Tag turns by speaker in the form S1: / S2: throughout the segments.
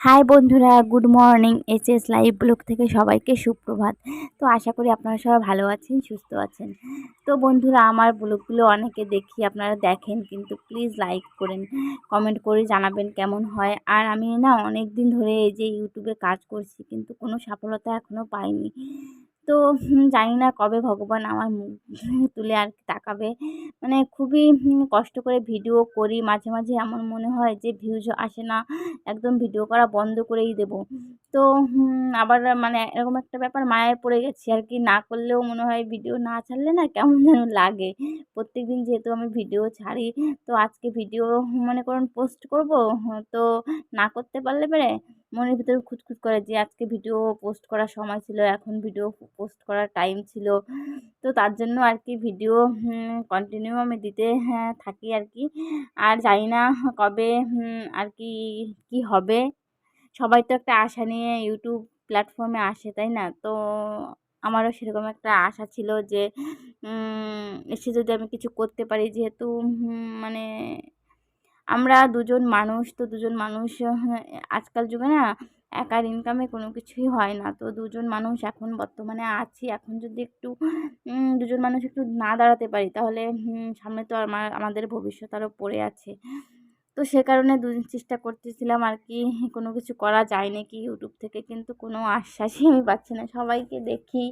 S1: High বন্ধুরা good morning S live blog থেকে সবাইকে সুপ্রভাত। তো আশা করি আপনারা সবাই ভালো আছেন, সুস্থ আছেন। তো বন্ধুরা, আমার ব্লগগুলো অনেকে দেখি, আপনারা দেখেন, কিন্তু প্লিজ লাইক করেন কমেন্ট করে জানাবেন কেমন হয়। আর আমি না অনেক দিন ধরে এই যে ইউটিউবে কাজ করছি, কিন্তু কোনো সফলতা এখনও পাইনি। তো জানি না কবে ভগবান আমার মুখ তুলে আর তাকাবে। মানে খুবই কষ্ট করে ভিডিও করি। মাঝে মাঝে এমন মনে হয় যে ভিউজ আসে না, একদম ভিডিও করা বন্ধ করেই দেবো। তো আবার মানে এরকম একটা ব্যাপার মায়ায় পড়ে গেছি আর কি। না করলেও মনে হয় ভিডিও না ছাড়লে না কেমন যেন লাগে। প্রত্যেক দিন যেহেতু আমি ভিডিও ছাড়ি, তো আজকে ভিডিও মনে করুন পোস্ট করব, তো না করতে পারলে পরে মনের ভিতরে খুঁতখুত করে যে আজকে ভিডিও পোস্ট করার সময় ছিল, এখন ভিডিও পোস্ট করার টাইম ছিল। তো তার জন্য আর কি ভিডিও কন্টিনিউ আমি দিতে হ্যাঁ থাকি আর কি। আর জানি না কবে আর কি, কী হবে। সবাই তো একটা আশা নিয়ে ইউটিউব প্ল্যাটফর্মে আসে, তাই না? তো আমারও সেরকম একটা আশা ছিল যে এসে যদি আমি কিছু করতে পারি, যেহেতু মানে আমরা দুজন মানুষ তো দুজন মানুষ হ্যাঁ, আজকাল যুগে না একার ইনকামে কোনো কিছুই হয় না। তো দুজন মানুষ এখন বর্তমানে আছি এখন যদি একটু দুজন মানুষ একটু না দাঁড়াতে পারি তাহলে সামনে তো আমার আমাদের ভবিষ্যৎ আরও পড়ে আছে। তো সে কারণে দুদিন চেষ্টা করতেছিলাম আর কি কোনো কিছু করা যায় নাকি ইউটিউব থেকে কিন্তু কোনো আশ্বাসই আমি পাচ্ছি না। সবাইকে দেখি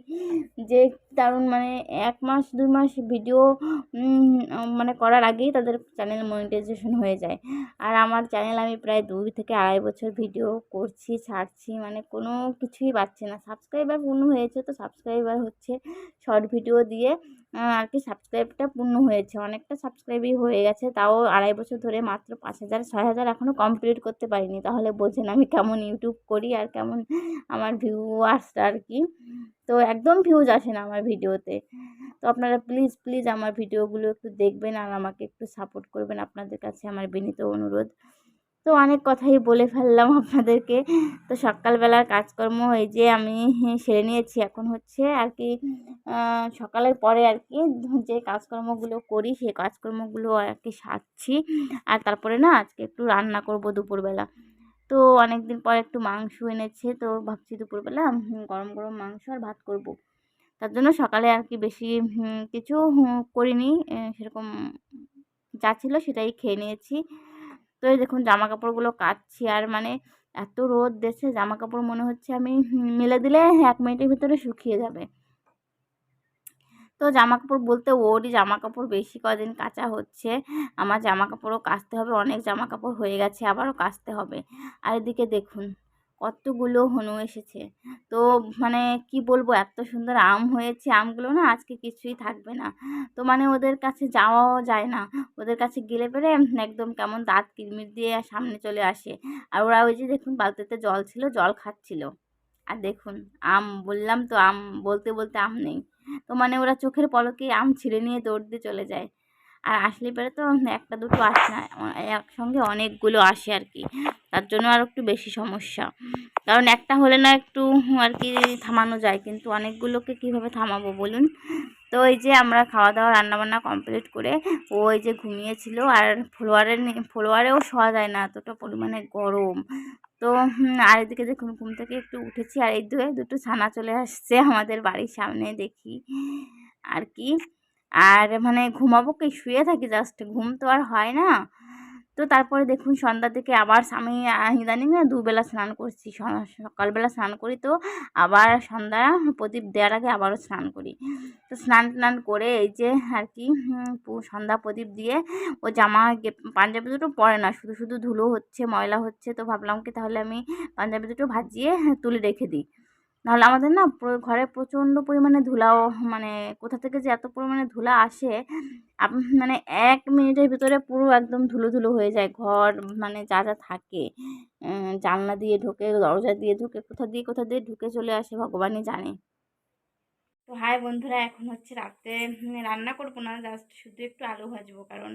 S1: যে দারুণ মানে এক মাস দুই মাস ভিডিও মানে করার আগেই তাদের চ্যানেল মনিটাইজেশন হয়ে যায়। আর আমার চ্যানেল আমি প্রায় দুই থেকে আড়াই বছর ভিডিও করছি, ছাড়ছি মানে কোনো কিছুই পাচ্ছে না। সাবস্ক্রাইবার পূর্ণ হয়েছে তো সাবস্ক্রাইবার হচ্ছে। শর্ট ভিডিও দিয়ে আর কি সাবস্ক্রাইবটা পূর্ণ হয়েছে। অনেকটা সাবস্ক্রাইবই হয়ে গেছে, তাও আড়াই বছর ধরে মাত্র পাঁচ হাজার, ছয় হাজার এখনও কমপ্লিট করতে পারিনি। তাহলে বোঝেন আমি কেমন ইউটিউব করি আর কেমন আমার ভিউ ভিউয়ার্সটা আর কি। তো একদম ভিউজ আসে না আমার ভিডিওতে তো আপনারা প্লিজ প্লিজ আমার ভিডিওগুলো একটু দেখবেন আর আমাকে একটু সাপোর্ট করবেন আপনাদের কাছে আমার বিনীত অনুরোধ। তো অনেক কথাই বলে ফেললাম আপনাদেরকে। তো সকালবেলার কাজকর্ম এই যে আমি সেরে নিয়েছি। এখন হচ্ছে আর কি সকালের পরে আর কি যে কাজকর্মগুলো করি সেই কাজকর্মগুলো আর কি সারছি। আর তারপরে না আজকে একটু রান্না করব দুপুরবেলা। তো অনেক দিন পর একটু মাংস এনেছে। তো ভাবছি দুপুরবেলা গরম গরম মাংস আর ভাত করব। তার জন্য সকালে আর কি বেশি কিছু করিনি। সেরকম যা ছিল সেটাই খেয়ে নিয়েছি। তো দেখুন জামা কাপড়গুলো কাচ্ছি আর মানে এত রোদ দেশে জামা কাপড় মনে হচ্ছে আমি মেলে দিলে এক মিনিটের ভিতরে শুকিয়ে যাবে। তো জামা কাপড় বলতে ওরই জামা কাপড় বেশি কদিন কাচা হচ্ছে। আমার জামা কাপড়ও কাচতে হবে, অনেক জামা কাপড় হয়ে গেছে, আবারও কাচতে হবে। আর এদিকে দেখুন। কতগুলো হনু এসেছে। তো মানে কি বলব, এত সুন্দর আম হয়েছে, আমগুলো না আজকে কিছুই থাকবে না। তো মানে ওদের কাছে যাওয়াও যায় না। ওদের কাছে গেলে পরে একদম কেমন দাঁত কিরমির দিয়ে সামনে চলে আসে। আর ওরা ওই যে দেখুন বালতিতে জল ছিল, জল খাচ্ছিল। আর দেখুন, আম, বললাম তো আম, বলতে বলতে আম নেই। তো মানে ওরা চোখের পলকে আম ছিঁড়ে নিয়ে দৌড় দিয়ে চলে যায়। আর আসলে পরে তো একটা দুটো আসে না একসঙ্গে অনেকগুলো আসে আর কি। তার জন্য আরও একটু বেশি সমস্যা। কারণ একটা হলে না একটু আর কি থামানো যায়, কিন্তু অনেকগুলোকে কীভাবে থামাবো বলুন? তো এই যে আমরা খাওয়া দাওয়া রান্নাবান্না কমপ্লিট করে ও এই যে ঘুমিয়েছিল আর ফ্লোয়ারের ফ্লোয়ারেও শোয়া যায় না, এতটা পরিমাণে গরম। তো আর এদিকে দেখুন ঘুম থেকে একটু উঠেছি আর এই দুয়ে দুটো ছানা চলে আসছে আমাদের বাড়ির সামনে দেখি। আর কি আর মানে ঘুমাবো কি? শুয়ে থাকি জাস্ট ঘুম তো আর হয় না। তো তারপরে দেখুন সন্ধ্যা থেকে আবার আমি ইদানিং না দুবেলা স্নান করছি। সকালবেলা স্নান করি তো, আবার সন্ধ্যা প্রদীপ দেওয়ার আগে আবারও স্নান করি। তো স্নান টান করে এই যে আর কি সন্ধ্যা প্রদীপ দিয়ে ও জামা পাঞ্জাবি দুটো পরে না, শুধু শুধু ধুলো হচ্ছে, ময়লা হচ্ছে, তো ভাবলাম কি তাহলে আমি পাঞ্জাবি দুটো ভাজিয়ে, তুলে রেখে দিই। নাহলে আমাদের না ঘরে প্রচণ্ড পরিমাণে ধুলাও মানে কোথা থেকে যে এত পরিমাণে ধুলা আসে মানে এক মিনিটের ভিতরে পুরো একদম ধুলো ধুলো হয়ে যায় ঘর মানে যা যা থাকে। জানলা দিয়ে ঢুকে, দরজা দিয়ে ঢুকে, কোথা দিয়ে কোথা দিয়ে ঢুকে চলে আসে, ভগবানই জানে। তো হাই বন্ধুরা, এখন হচ্ছে রাতে রান্না করব না জাস্ট শুধু একটু আলু ভাজবো। কারণ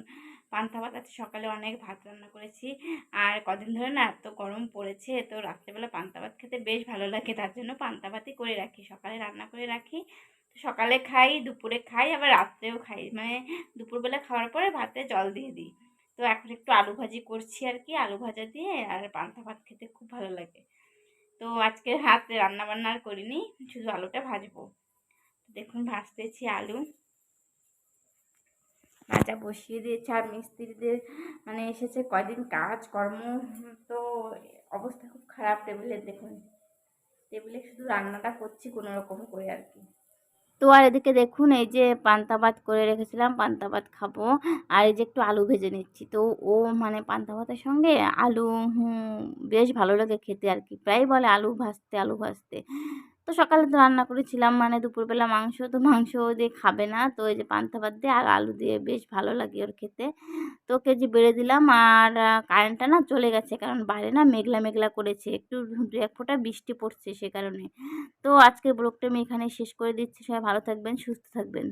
S1: পান্তা ভাত আছে সকালে অনেক ভাত রান্না করেছি। আর কদিন ধরে না এত গরম পড়েছে, তো রাত্রেবেলা পান্তা ভাত খেতে বেশ ভালো লাগে। তার জন্য পান্তা ভাতই করে রাখি, সকালে রান্না করে রাখি। সকালে খাই, দুপুরে খাই, আবার রাত্রেও খাই। মানে দুপুরবেলা খাওয়ার পরে ভাতে জল দিয়ে দিই। তো তো এখন একটু আলু ভাজি করছি আর কি, আলু ভাজা দিয়ে, আর পান্তা ভাত খেতে খুব ভালো লাগে। তো আজকে হাতে রান্না বান্না আর করিনি, শুধু আলুটা ভাজবো। দেখুন, ভাজতেছি আলু। ভাজা বসিয়ে দিয়েছে, আর মিস্ত্রিদের মানে এসেছে কয়দিন কাজ কর্ম তো অবস্থা খুব খারাপ টেবিলের দেখুন। টেবিলে শুধু রান্নাটা করছি, কোনো রকম করে আর কি। তো আর এদিকে দেখুন, এই যে পান্তা ভাত করে রেখেছিলাম, পান্তা ভাত খাব, আর এই যে একটু আলু ভেজে নিচ্ছি। তো ও মানে পান্তা ভাতের সঙ্গে আলু বেশ ভালো লাগে খেতে আর কি। প্রায় বলে আলু ভাজতে আলু ভাজতে। তো সকালে তো রান্না করেছিলাম মানে দুপুরবেলা মাংস, তো মাংস দিয়ে খাবে না। তো এই যে পান্তা বাদ দিয়ে আর আলু দিয়ে বেশ ভালো লাগে ওর খেতে। তো কেজি বেড়ে দিলাম আর কারেন্টটা না চলে গেছে, কারণ বাইরে না মেঘলা মেঘলা করেছে। একটু দু, এক ফোঁটা বৃষ্টি পড়ছে সে কারণে। তো আজকের ব্লগটা আমি এখানে শেষ করে দিচ্ছি। সবাই ভালো থাকবেন, সুস্থ থাকবেন।